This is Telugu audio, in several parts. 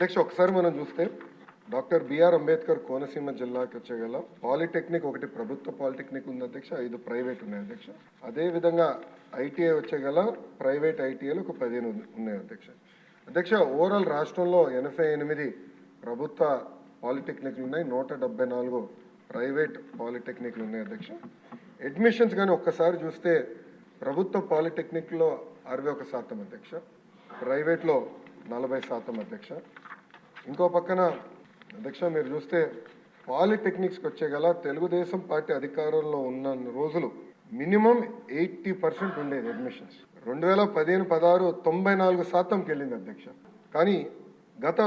అధ్యక్ష ఒకసారి మనం చూస్తే డాక్టర్ బిఆర్ అంబేద్కర్ కోనసీమ జిల్లాకి వచ్చేగల పాలిటెక్నిక్ ఒకటి ప్రభుత్వ పాలిటెక్నిక్ ఉంది అధ్యక్ష ఐదు ప్రైవేట్ ఉన్నాయి అధ్యక్ష. అదే విధంగా ఐటీఐ వచ్చేగల ప్రైవేట్ ఐటీఐలు ఒక పదిహేను ఉన్నాయి అధ్యక్ష. అధ్యక్ష ఓవరాల్ రాష్ట్రంలో ఎనభై ఎనిమిది ప్రభుత్వ పాలిటెక్నిక్లు ఉన్నాయి నూట డెబ్బై నాలుగు ప్రైవేట్ పాలిటెక్నిక్లు ఉన్నాయి అధ్యక్ష. అడ్మిషన్స్ కానీ ఒక్కసారి చూస్తే ప్రభుత్వ పాలిటెక్నిక్లో అరవై ఒక శాతం అధ్యక్ష ప్రైవేట్లో నలభై శాతం అధ్యక్ష. ఇంకో పక్కన అధ్యక్ష మీరు చూస్తే పాలిటెక్నిక్స్కి వచ్చే గల తెలుగుదేశం పార్టీ అధికారంలో ఉన్న రోజులు మినిమం ఎయిటీ పర్సెంట్ ఉండేది అడ్మిషన్స్ రెండు వేల పదిహేను పదహారు తొంభై నాలుగు శాతంకి వెళ్ళింది అధ్యక్ష కానీ గత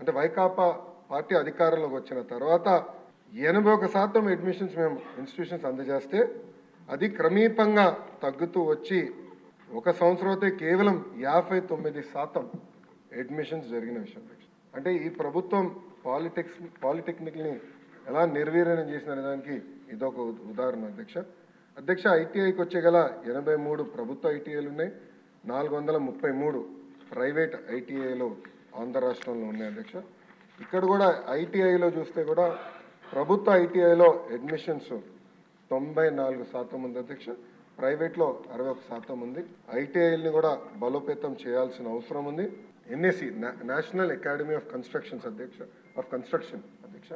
అంటే వైకాపా పార్టీ అధికారంలోకి వచ్చిన తర్వాత ఎనభై ఒక శాతం అడ్మిషన్స్ మేము ఇన్స్టిట్యూషన్స్ అందజేస్తే అది క్రమీపంగా తగ్గుతూ వచ్చి ఒక సంవత్సరం అయితే కేవలం యాభై తొమ్మిది శాతం అడ్మిషన్స్ జరిగిన విషయం అధ్యక్ష. అంటే ఈ ప్రభుత్వం పాలిటెక్స్ పాలిటెక్నిక్ని ఎలా నిర్వీర్యం చేసిన దానికి ఇదొక ఉదాహరణ అధ్యక్ష. అధ్యక్ష ఐటీఐకి వచ్చే గల ఎనభై మూడు ప్రభుత్వ ఐటీఐలు ఉన్నాయి. నాలుగు వందల ముప్పై మూడు ప్రైవేట్ ఐటీఐలు ఆంధ్ర రాష్ట్రంలో ఉన్నాయి అధ్యక్ష. ఇక్కడ కూడా ఐటీఐలో చూస్తే కూడా ప్రభుత్వ ఐటీఐలో అడ్మిషన్స్ తొంభై నాలుగు శాతం ఉంది అధ్యక్ష. ప్రైవేట్లో అరవై ఒక శాతం ఉంది. ఐటీఐల్ని కూడా బలోపేతం చేయాల్సిన అవసరం ఉంది. NAC national academy of constructions అధ్యక్ష ఆఫ్ కన్స్ట్రక్షన్ అధ్యక్ష.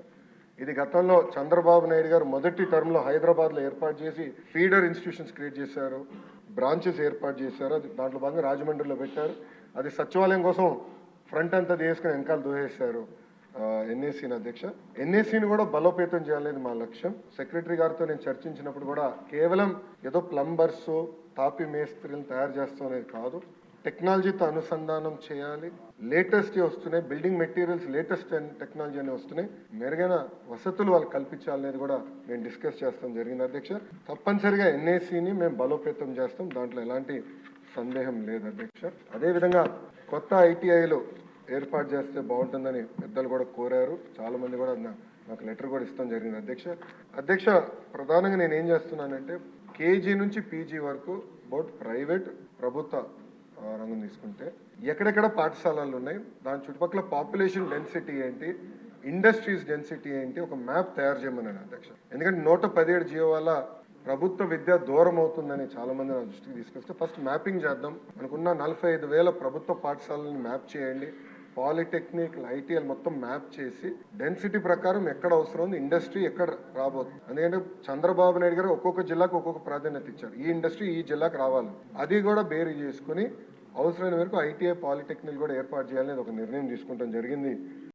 ఇది గతంలో చంద్రబాబు నాయుడు గారు మొదటి టర్మ్లో హైదరాబాద్లో ఏర్పాటు చేసి ఫీడర్ ఇన్స్టిట్యూషన్స్ క్రియేట్ చేశారు బ్రాంచెస్ ఏర్పాటు చేశారు అది దాంట్లో భాగంగా రాజమండ్రిలో పెట్టారు. అది సచివాలయం కోసం ఫ్రంట్ అంతా తీసుకుని వెనకాల దూసేశారు ఎన్ఏసీని అధ్యక్ష. ఎన్ఏసీని కూడా బలోపేతం చేయాలనేది మా లక్ష్యం. సెక్రటరీ గారితో నేను చర్చించినప్పుడు కూడా కేవలం ఏదో ప్లంబర్స్ తాపి మేస్త్రీలను తయారు చేస్తాం అనేది కాదు. టెక్నాలజీతో అనుసంధానం చేయాలి. లేటెస్ట్ వస్తున్నాయి. బిల్డింగ్ మెటీరియల్స్ లేటెస్ట్ టెక్నాలజీ అని వస్తున్నాయి. మెరుగైన వసతులు వాళ్ళు కల్పించాలనేది కూడా మేము డిస్కస్ చేస్తాం జరిగింది అధ్యక్ష. తప్పనిసరిగా ఎన్ఏసీని మేము బలోపేతం చేస్తాం. దాంట్లో ఎలాంటి సందేహం లేదు అధ్యక్ష. అదేవిధంగా కొత్త ఐటీఐలు ఏర్పాటు చేస్తే బాగుంటుందని పెద్దలు కూడా కోరారు. చాలా మంది కూడా నాకు లెటర్ కూడా ఇస్తాం జరిగింది అధ్యక్ష. అధ్యక్ష ప్రధానంగా నేను ఏం చేస్తున్నానంటే కేజీ నుంచి పీజీ వరకు బౌట్ ప్రైవేట్ ప్రభుత్వ రంగం తీసుకుంటే. ఎక్కడెక్కడ పాఠశాలలు ఉన్నాయి దాని చుట్టుపక్కల పాపులేషన్ డెన్సిటీ ఏంటి ఇండస్ట్రీస్ డెన్సిటీ ఏంటి ఒక మ్యాప్ తయారు చేయమన్నాను అధ్యక్ష. ఎందుకంటే నూట పదిహేడు జియో వల్ల ప్రభుత్వ విద్య దూరం అవుతుందని చాలా మంది నా దృష్టికి తీసుకొస్తే ఫస్ట్ మ్యాపింగ్ చేద్దాం. మనకున్న నలభై ఐదు వేల ప్రభుత్వ పాఠశాలని మ్యాప్ చేయండి. పాలిటెక్నిక్ ఐటీఎల్ మొత్తం మ్యాప్ చేసి డెన్సిటీ ప్రకారం ఎక్కడ అవసరం ఉంది ఇండస్ట్రీ ఎక్కడ రాబోతుంది ఎందుకంటే చంద్రబాబు నాయుడు గారు ఒక్కొక్క జిల్లాకు ఒక్కొక్క ప్రాధాన్యత ఇచ్చారు. ఈ ఇండస్ట్రీ ఈ జిల్లాకు రావాలి. అది కూడా బేరీ చేసుకుని అవసరమైన వరకు ఐటీఐ పాలిటెక్నిక్ కూడా ఏర్పాటు చేయాలని ఒక నిర్ణయం తీసుకుంటాం జరిగింది.